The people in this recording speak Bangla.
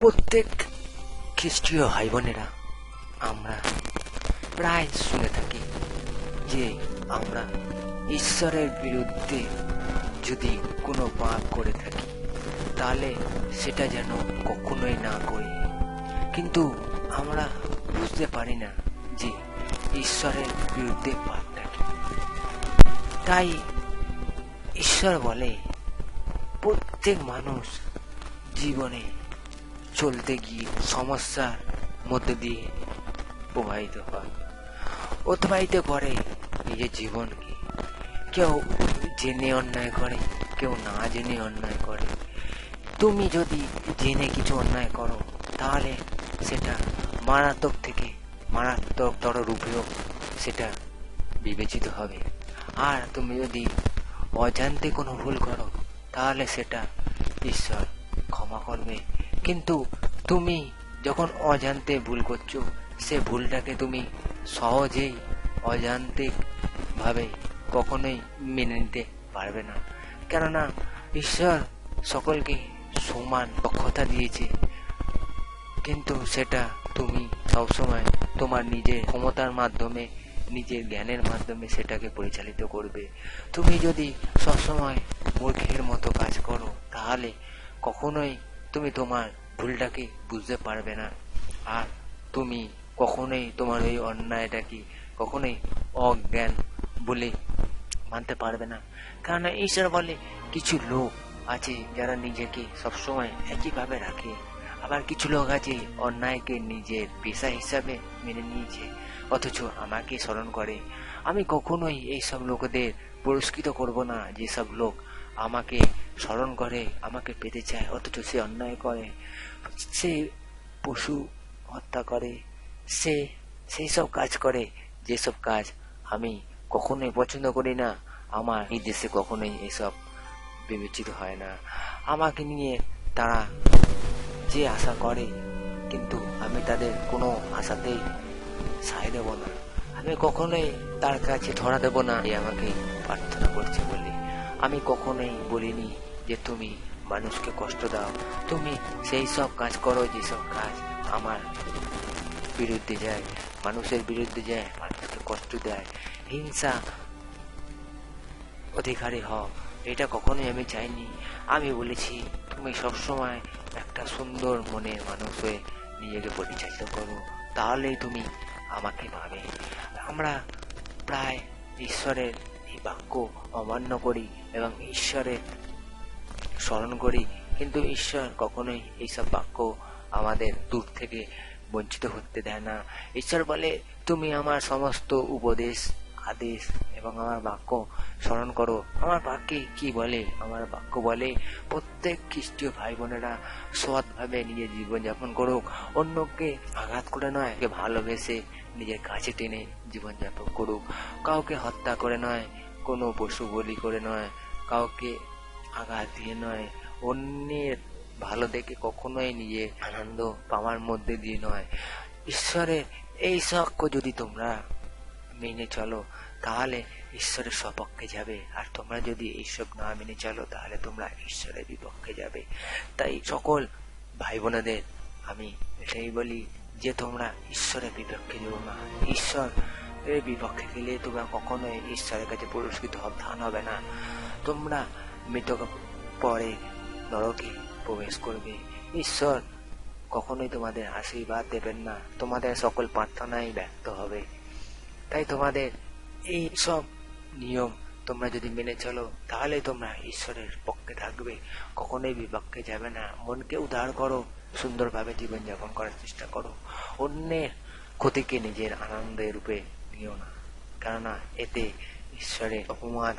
প্রত্যেক খ্রিস্টীয় ভাই বোনেরা আমরা প্রায় শুনে থাকি যে আমরা ঈশ্বরের বিরুদ্ধে যদি কোনো পাপ করে থাকি, তাহলে সেটা যেন কখনোই না করি। কিন্তু আমরা বুঝতে পারি না যে ঈশ্বরের বিরুদ্ধে পাপটা কি। তাই ঈশ্বর বলে, প্রত্যেক মানুষ জীবনে চলতে গিয়ে সমস্যার মধ্যে দিয়ে প্রবাহিত হয়। অতিবাহিত করে নিজের জীবনকে। কেউ জেনে অন্যায় করে, কেউ না জেনে অন্যায় করে। তুমি যদি জেনে কিছু অন্যায় করো, তাহলে সেটা মারাত্মক থেকে মারাত্মক মারাত্মকতর রূপেও সেটা বিবেচিত হবে। আর তুমি যদি অজান্তে কোনো ভুল করো, তাহলে সেটা ঈশ্বর ক্ষমা করবে। কিন্তু তুমি যখন অজান্তে ভুল করছ, সে ভুলটাকে তুমি সহজেই অজান্তিক ভাবে কখনোই মেনে নিতে পারবে না। কেননা ঈশ্বর সকলকে সমান দক্ষতা দিয়েছে, কিন্তু সেটা তুমি সবসময় তোমার নিজের ক্ষমতার মাধ্যমে, নিজের জ্ঞানের মাধ্যমে সেটাকে পরিচালিত করবে। তুমি যদি সবসময় মূর্খের মতো কাজ করো, তাহলে কখনোই তুমি তোমার ভুলটাকে বুঝতে পারবে না। আর তুমি কখনোই তোমার ওই অন্যায়টাকে কখনোই অজ্ঞান বলে মানতে পারবে না। কারণ ঈশ্বর বলে, কিছু লোক আছে যারা নিজেকে সবসময় একইভাবে রাখে। আবার কিছু লোক আছে অন্যায়কে নিজের পেশা হিসাবে মেনে নিয়েছে, অথচ আমাকে স্মরণ করে। আমি কখনোই এইসব লোকদের পুরস্কৃত করব না। যেসব লোক আমাকে স্মরণ করে, আমাকে পেতে চায়, অথচ সে অন্যায় করে। সে পশু হত্যা করে, সে সেই সব কাজ করে, যেসব কাজ আমি কখনোই পছন্দ করি না। আমার এই দেশে কখনোই এসব বিবেচিত হয় না। আমাকে নিয়ে তারা যে আশা করে, কিন্তু আমি তাদের কোনো আশাতেই সায় দেব না। আমি কখনোই তার কাছে ধরা দেব না আমাকে প্রার্থনা করছে বলে। আমি কখনোই বলিনি যে তুমি মানুষকে কষ্ট দাও, তুমি সেই সব কাজ করো যেসব কাজ আমার বিরুদ্ধে যায়, মানুষের বিরুদ্ধে যায়, মানুষকে কষ্ট দেয়। হিংসা অধিকারী হও, এটা কখনোই আমি চাইনি। আমি বলেছি, তুমি সবসময় একটা সুন্দর মনের মানুষ হয়ে নিজেকে পরিচালিত করো, তাহলেই তুমি আমাকে পাবে আমরা প্রায় ঈশ্বরের এই বাক্য অমান্য করি এবং ঈশ্বরের স্মরণ করি, কিন্তু ঈশ্বর কখনোই এইসব বাক্য আমাদের দূর থেকে বঞ্চিত হতে দেয় না। ঈশ্বর বলে, তুমি আমার সমস্ত উপদেশ, আদেশ এবং আমার বাক্য স্মরণ করো। আমার বাক্যে কি বলে? আমার বাক্য বলে, প্রত্যেক খ্রিস্টীয় ভাই বোনেরা সৎভাবে নিজের জীবনযাপন করুক। অন্যকে আঘাত করে নয় ভালোবেসে নিজের কাছে টেনে জীবনযাপন করুক। কাউকে হত্যা করে নয়, কোনো পশু বলি করে নয়। কাউকে আঘাত দিয়ে নয়, অন্যের ভালো দেখে কখনোই নিজে আনন্দ পাওয়ার মধ্যে দিয়ে নয়। ঈশ্বরের এই সক্ষ যদি তোমরা মেনে চলো, তাহলে ঈশ্বরের সপক্ষে যাবে। আর তোমরা যদি এইসব না মেনে চলো, তাহলে তোমরা ঈশ্বরের বিপক্ষে যাবে। তাই সকল ভাই বোনেদের আমি এটাই বলি যে, তোমরা ঈশ্বরের বিপক্ষে যেও না। ঈশ্বর এর বিপক্ষে গেলে তোমরা কখনোই ঈশ্বরের কাছে পুরস্কৃত হবে না। তোমরা মৃত পরে নরকে প্রবেশ করবে। ঈশ্বর, কখনোই তোমাদের আশীর্বাদ দেবেন না। তোমাদের সকল প্রার্থনাই ব্যক্ত হবে। তাই তোমাদের এই সব নিয়ম তোমরা যদি মেনে চলো, তাহলে তোমরা ঈশ্বরের পক্ষে থাকবে। কখনোই বিপক্ষে যাবে না। মনকে উদার করো, সুন্দরভাবে জীবনযাপন করার চেষ্টা করো। অন্যের ক্ষতিকে নিজের আনন্দের রূপে নিও না। কেননা এতে ঈশ্বরের অপমান